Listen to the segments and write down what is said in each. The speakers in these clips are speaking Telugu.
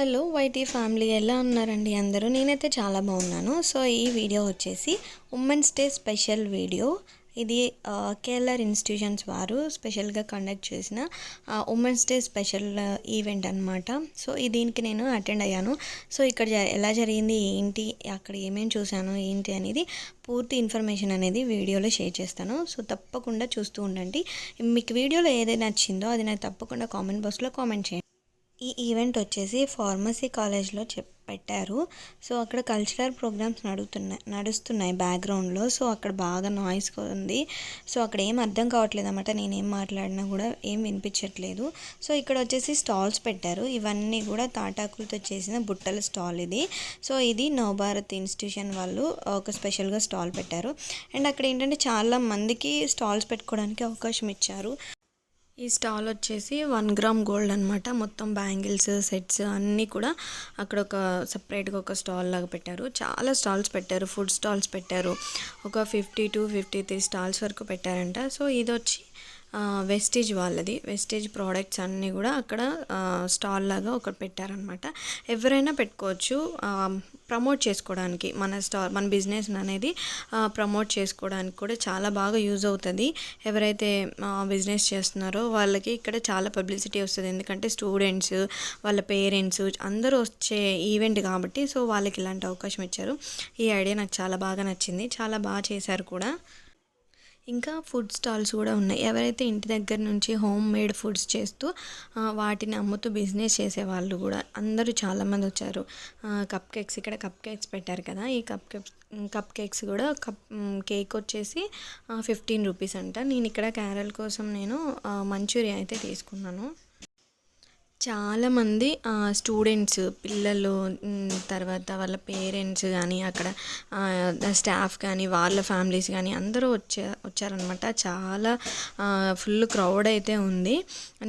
హలో వైటీ ఫ్యామిలీ ఎలా ఉన్నారండి అందరూ? నేనైతే చాలా బాగున్నాను. సో ఈ వీడియో వచ్చేసి ఉమెన్స్ డే స్పెషల్ వీడియో. ఇది కేఎల్ఆర్ ఇన్స్టిట్యూషన్స్ వారు స్పెషల్గా కండక్ట్ చేసిన ఉమెన్స్ డే స్పెషల్ ఈవెంట్ అనమాట సో దీనికి నేను అటెండ్ అయ్యాను. సో ఇక్కడ జ- ఎలా జరిగింది ఏంటి అక్కడ ఏమేమి చూశాను ఏంటి అనేది పూర్తి ఇన్ఫర్మేషన్ అనేది వీడియోలో షేర్ చేస్తాను. సో తప్పకుండా చూస్తూ ఉండండి. మీకు వీడియోలో ఏదైనా నచ్చిందో అది నాకు తప్పకుండా కామెంట్ బాక్స్లో కామెంట్ చేయండి. ఈ ఈవెంట్ వచ్చేసి ఫార్మసీ కాలేజ్లో చెప్ పెట్టారు. సో అక్కడ కల్చరల్ ప్రోగ్రామ్స్ నడుగుతున్నాయి నడుస్తున్నాయి బ్యాక్గ్రౌండ్లో. సో అక్కడ బాగా నాయిస్ ఉంది. సో అక్కడ ఏం అర్థం కావట్లేదు అనమాట నేను ఏం మాట్లాడినా కూడా ఏం వినిపించట్లేదు. సో ఇక్కడ వచ్చేసి స్టాల్స్ పెట్టారు. ఇవన్నీ కూడా తాటాకులతో చేసిన బుట్టల స్టాల్ ఇది. సో ఇది నవభారత్ ఇన్స్టిట్యూషన్ వాళ్ళు ఒక స్పెషల్గా స్టాల్ పెట్టారు. అండ్ అక్కడ ఏంటంటే చాలా మందికి స్టాల్స్ పెట్టుకోవడానికి అవకాశం ఇచ్చారు. ఈ స్టాల్ వచ్చేసి వన్ గ్రామ్ గోల్డ్ అనమాట మొత్తం బ్యాంగిల్స్ సెట్స్ అన్నీ కూడా అక్కడ ఒక సపరేట్గా ఒక స్టాల్ లాగా పెట్టారు. చాలా స్టాల్స్ పెట్టారు. ఫుడ్ స్టాల్స్ పెట్టారు. ఒక fifty to fifty three stalls వరకు పెట్టారంట. సో ఇది వచ్చి వెస్టేజ్ వాళ్ళది. వెస్టేజ్ ప్రోడక్ట్స్ అన్నీ కూడా అక్కడ స్టాల్ లాగా ఒకటి పెట్టారనమాట ఎవరైనా పెట్టుకోవచ్చు. ప్రమోట్ చేసుకోవడానికి మన స్టార్ మన బిజినెస్ అనేది ప్రమోట్ చేసుకోవడానికి కూడా చాలా బాగా యూజ్ అవుతుంది. ఎవరైతే బిజినెస్ చేస్తున్నారో వాళ్ళకి ఇక్కడ చాలా పబ్లిసిటీ వస్తుంది. ఎందుకంటే స్టూడెంట్స్ వాళ్ళ పేరెంట్స్ అందరూ వచ్చే ఈవెంట్ కాబట్టి సో వాళ్ళకి ఇలాంటి అవకాశం ఇచ్చారు. ఈ ఐడియా నాకు చాలా బాగా నచ్చింది. చాలా బాగా చేశారు కూడా. ఇంకా ఫుడ్ స్టాల్స్ కూడా ఉన్నాయి. ఎవరైతే ఇంటి దగ్గర నుంచి హోమ్ మేడ్ ఫుడ్స్ చేస్తూ వాటిని అమ్ముతూ బిజినెస్ చేసే వాళ్ళు కూడా అందరూ చాలామంది వచ్చారు. కప్ కేక్స్ ఇక్కడ కప్ కేక్స్ పెట్టారు కదా ఈ కప్ కేక్స్ కప్ కేక్స్ కూడా కప్ కేక్ వచ్చేసి ఫిఫ్టీన్ రూపీస్ అంట. నేను ఇక్కడ క్యారల్ కోసం నేను మంచూరియా అయితే తీసుకున్నాను. చాలామంది స్టూడెంట్స్ పిల్లలు తర్వాత వాళ్ళ పేరెంట్స్ కానీ అక్కడ స్టాఫ్ కానీ వాళ్ళ ఫ్యామిలీస్ కానీ అందరూ వచ్చా వచ్చారనమాట చాలా ఫుల్ క్రౌడ్ అయితే ఉంది.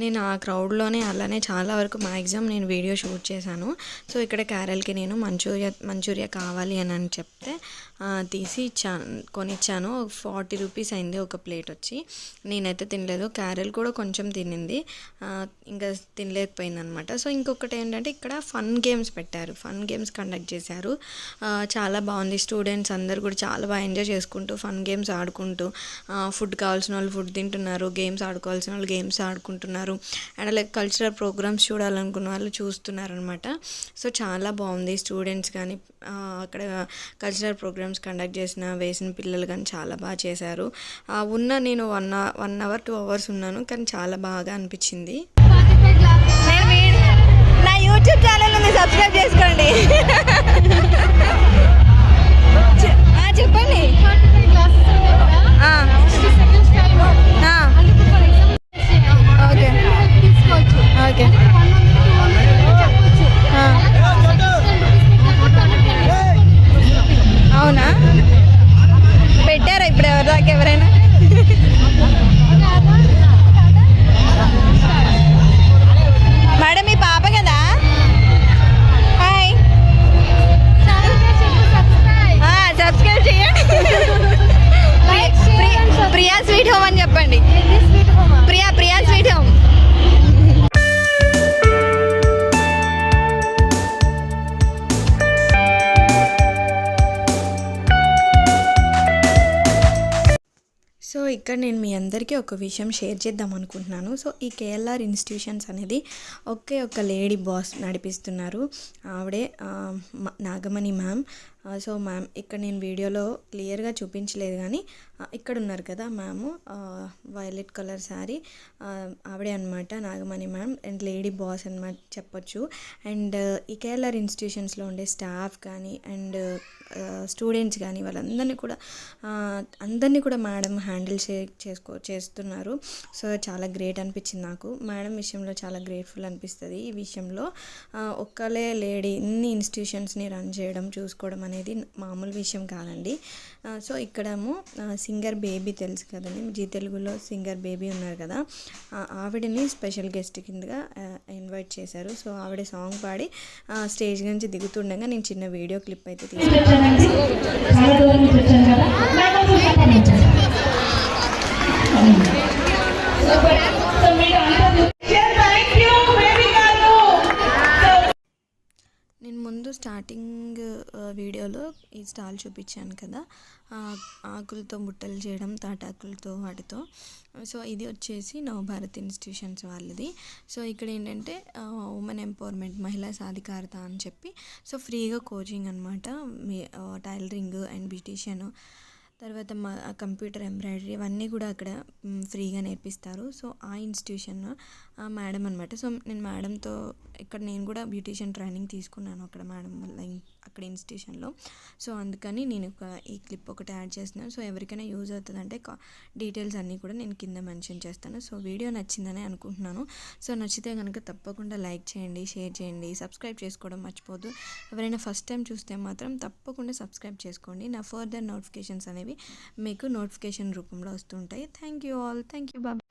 నేను ఆ క్రౌడ్లోనే అలానే చాలా వరకు మ్యాక్సిమం నేను వీడియో షూట్ చేశాను. సో ఇక్కడ క్యారల్కి నేను మంచూరియా మంచూరియా కావాలి అని అని చెప్తే తీసి ఇచ్చాను కొనిచ్చాను. ఫార్టీ రూపీస్ అయింది ఒక ప్లేట్ వచ్చి. నేనైతే తినలేదు. క్యారల్ కూడా కొంచెం తినింది. ఇంకా తినలేకపోయింది అనమాట సో ఇంకొకటి ఏంటంటే ఇక్కడ ఫన్ గేమ్స్ పెట్టారు. ఫన్ గేమ్స్ కండక్ట్ చేశారు. చాలా బాగుంది. స్టూడెంట్స్ అందరు కూడా చాలా బాగా ఎంజాయ్ చేసుకుంటూ ఫన్ గేమ్స్ ఆడుకుంటూ ఫుడ్ కావాల్సిన వాళ్ళు ఫుడ్ తింటున్నారు గేమ్స్ ఆడుకోవాల్సిన వాళ్ళు గేమ్స్ ఆడుకుంటున్నారు అండ్ లైక్ కల్చరల్ ప్రోగ్రామ్స్ చూడాలనుకున్న వాళ్ళు చూస్తున్నారు అనమాట సో చాలా బాగుంది. స్టూడెంట్స్ కానీ అక్కడ కల్చరల్ ప్రోగ్రామ్స్ కండక్ట్ చేసిన వేసిన పిల్లలు కానీ చాలా బాగా చేశారు. ఉన్న నేను one one hour two hours ఉన్నాను కానీ చాలా బాగా అనిపించింది. ఇక్కడ నేను మీ అందరికీ ఒక విషయం షేర్ చేద్దాం అనుకుంటున్నాను. సో ఈ కేఎల్ఆర్ ఇన్స్టిట్యూషన్స్ అనేది ఒకే ఒక లేడీ బాస్ నడిపిస్తున్నారు. ఆవిడే నాగమణి మ్యామ్ సో మ్యామ్ ఇక్కడ నేను వీడియోలో క్లియర్గా చూపించలేదు కానీ ఇక్కడ ఉన్నారు కదా మ్యామ్ వైలెట్ కలర్ శారీ ఆవిడే అనమాట Nagamani ma'am and lady boss అనమాట చెప్పొచ్చు. అండ్ ఈ కేఎల్ఆర్ ఇన్స్టిట్యూషన్స్లో ఉండే స్టాఫ్ కానీ అండ్ స్టూడెంట్స్ కానీ వాళ్ళందరినీ కూడా అందరినీ కూడా మేడం హ్యాండిల్ చే చేసుకో చేస్తున్నారు. సో చాలా గ్రేట్ అనిపించింది నాకు. మేడం విషయంలో చాలా గ్రేట్ఫుల్ అనిపిస్తుంది ఈ విషయంలో. ఒక్కలే లేడీ ఇన్ని ఇన్స్టిట్యూషన్స్ని రన్ చేయడం చూసుకోవడం అనేది మామూలు విషయం కాదండి. సో ఇక్కడేమో సింగర్ బేబీ తెలుసు కదండి. జీ తెలుగులో సింగర్ బేబీ ఉన్నారు కదా. ఆవిడని స్పెషల్ గెస్ట్ కిందగా ఇన్వైట్ చేశారు. సో ఆవిడ సాంగ్ పాడి స్టేజ్ నుంచి దిగుతుండగా నేను చిన్న వీడియో క్లిప్ అయితే తీసుకున్నాను స్టార్టింగ్ ఆ, వీడియోలో ఈ స్టాల్ చూపించాను కదా. ఆకులతో బుట్టలు చేయడం తాటాకులతో వాటితో. సో ఇది వచ్చేసి నవభారత్ ఇన్స్టిట్యూషన్స్ వాళ్ళది. సో ఇక్కడ ఏంటంటే ఉమెన్ ఎంపవర్మెంట్ మహిళా సాధికారత అని చెప్పి. సో ఫ్రీగా కోచింగ్ అనమాట మీ టైలరింగ్ అండ్ బ్యూటీషియన్. తర్వాత మా కంప్యూటర్ ఎంబ్రాయిడరీ ఇవన్నీ కూడా అక్కడ ఫ్రీగా నేర్పిస్తారు. సో ఆ ఇన్స్టిట్యూషన్ ఆ మేడం అనమాట సో నేను మేడంతో ఇక్కడ నేను కూడా బ్యూటీషియన్ ట్రైనింగ్ తీసుకున్నాను అక్కడ మేడం వల్ల. అక్కడ ఇన్స్టిట్యూషన్లో. సో అందుకని నేను ఒక ఈ క్లిప్ ఒకటి యాడ్ చేస్తున్నాను. సో ఎవరికైనా యూజ్ అవుతుందంటే డీటెయిల్స్ అన్నీ కూడా నేను కింద మెన్షన్ చేస్తాను. సో వీడియో నచ్చిందని అనుకుంటున్నాను. సో నచ్చితే కనుక తప్పకుండా లైక్ చేయండి షేర్ చేయండి సబ్స్క్రైబ్ చేసుకోవడం మర్చిపోద్దు ఎవరైనా ఫస్ట్ టైం చూస్తే మాత్రం తప్పకుండా సబ్స్క్రైబ్ చేసుకోండి. నా ఫర్దర్ నోటిఫికేషన్స్ అనేవి మీకు నోటిఫికేషన్ రూపంలో వస్తుంటాయి thank you all. Thank you. Baba